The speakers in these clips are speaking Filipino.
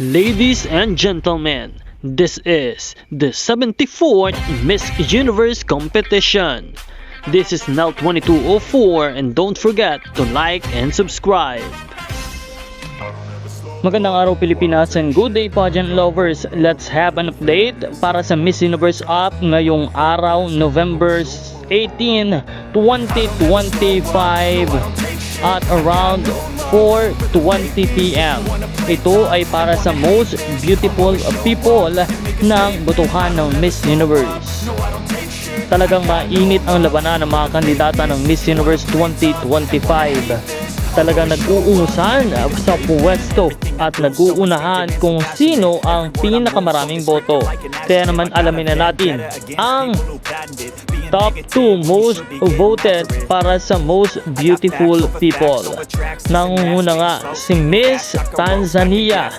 Ladies and gentlemen, this is the 74th Miss Universe competition. This is now 2204 and don't forget to like and subscribe. Magandang araw Pilipinas and good day pageant lovers. Let's have an update para sa Miss Universe Up ngayong araw November 18, 2025 at around 4.20 p.m. Ito ay para sa most beautiful people ng butuhan ng Miss Universe. Talagang mainit ang labanan ng mga kandidata ng Miss Universe 2025 talagang nag-uusan sa puwesto at nag-uunahan kung sino ang pinakamaraming boto. Kaya naman alamin na natin ang top 2 most voted para sa most beautiful people. Nangunguna nga si Miss Tanzania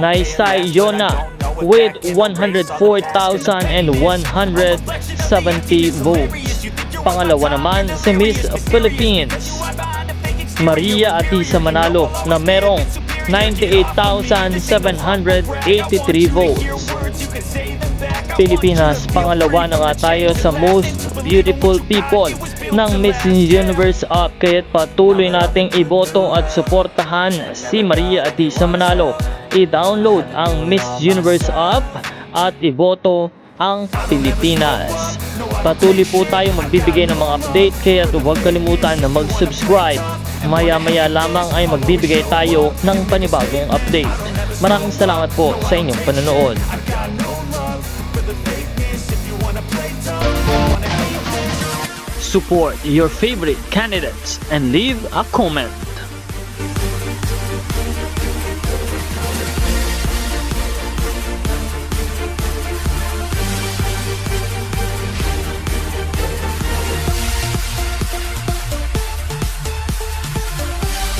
na Isay Yona with 104,170 votes. Pangalawa naman si Miss Philippines Maria Atisa Manalo na merong 98,783 votes. Pilipinas, pangalawa na nga tayo sa most beautiful people ng Miss Universe Up kaya't patuloy nating iboto at suportahan si Maria Atisa Manalo. I-download ang Miss Universe Up at iboto ang Pilipinas. Patuloy po tayo magbibigay ng mga update kaya huwag kalimutan na mag-subscribe. Maya-maya lamang ay magbibigay tayo ng panibagong update. Maraming salamat po sa inyong panonood. Support your favorite candidates and leave a comment.